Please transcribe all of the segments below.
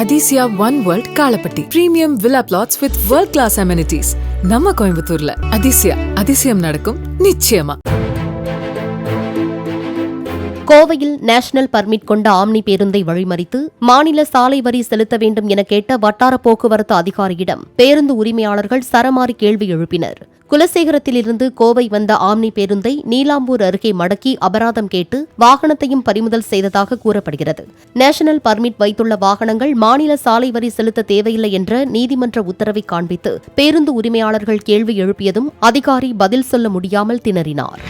Athisaya one world Kalapatti premium villa flats with world class amenities நம்ம கோயம்புத்தூர்ல அதிசயா அதிசயம் நடக்கும் நிச்சயமா கோவையில் நேஷனல் பர்மிட் கொண்ட ஆம்னி பேருந்தை வழிமறித்து மாநில சாலை வரி செலுத்த வேண்டும் என கேட்ட வட்டார போக்குவரத்து அதிகாரியிடம் பேருந்து உரிமையாளர்கள் சரமாரி கேள்வி எழுப்பினர். குலசேகரத்திலிருந்து கோவை வந்த ஆம்னி பேருந்தை நீலாம்பூர் அருகே மடக்கி அபராதம் கேட்டு வாகனத்தையும் பறிமுதல் செய்ததாக கூறப்படுகிறது. நேஷனல் பர்மிட் வைத்துள்ள வாகனங்கள் மாநில சாலை வரி செலுத்த தேவையில்லை என்ற நீதிமன்ற உத்தரவை காண்பித்து பேருந்து உரிமையாளர்கள் கேள்வி எழுப்பியதும் அதிகாரி பதில் சொல்ல முடியாமல் திணறினார்.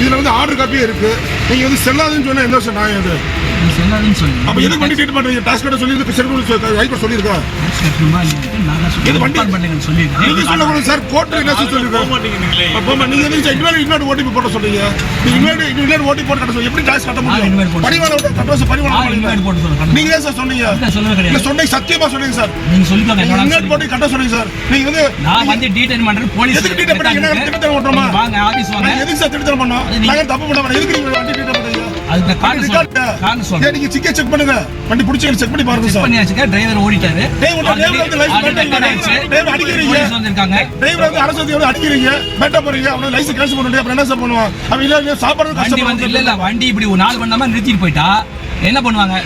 இதில் வந்து ஆர்டர் காப்பியே இருக்கு. நீங்கள் வந்து செல்லாதுன்னு சொன்னால் எந்த வருஷம் நியாயம் இது? நீ சொல்லாதுன்னு சொல்லி அப்போ எதுக்கு வண்டி ட்ரீட் பண்ணுறீங்க டாக்ஸ் கட்ட சொல்லி ஹைகோர்ட் சொல்லியிருக்கா? நான் எது சொல்லி வண்டி? கன்ஃபார்ம் பண்ணுங்கன்னு சொல்லியிருக்கேன். நீங்க சொல்லக்கூடாது சார் கோர்ட் என்ன நீங்க இன்னொரு இன்னொரு ஓடிபி போட நீங்க இன்னொரு இன்னொரு ஓடிபி போட்டு கட்ட சொல்லி எப்படி டாக்ஸ் கட்ட முடியும்? விட்டு கட்ட இனிமேல் போட்டு சொல்லுங்க. நீங்க ஏன் சார் சொன்னீங்க. இல்ல, சொன்னீங்க சத்தியமா சொன்னீங்க சார். நீங்க நீங்க இன்னொரு சொல்லி- போட்டு கட்ட சொன்னீங்க சார். நீங்க வந்து நான் வந்து டீடைல் பண்றேன் போலீஸ் எதுக்கு? என்ன? நீங்க வாங்க வாங்க. நான் சார் திருத்தம் பண்ணோம்? தப்பு பண்ண. எதுக்கு நீங்க வண்டி அதுக்கு காரணம். காரணம் நீங்க சிக்கே செக் பண்ணுங்க. வண்டி பிடிச்சி செக் பண்ணி பாருங்க சார் பண்ணியாச்சுங்க. டிரைவர் ஓடிட்டாரு. வந்து அடிக்கிறீங்க. போலீஸ் வந்திருக்காங்க. டிரைவர் வந்து அரசு அடிக்கிறீங்க. பேட்டா போறீங்க. அவனை லைசன்ஸ் கேன்சல் பண்ணி அப்புறம் என்ன சார் பண்ணுவான்? அவன் இல்ல சாப்பாடு வந்து இல்ல இல்ல வண்டி இப்படி ஒரு பண்ணாம நிறுத்திட்டு போயிட்டா என்ன பண்ணுவாங்க?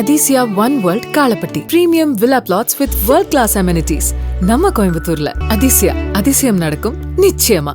Athisaya one world Kalapatti premium villa flats with world class amenities நம்ம கோயம்புத்தூர்ல. அதிசயா அதிசயம் நடக்கும். நிச்சயமா.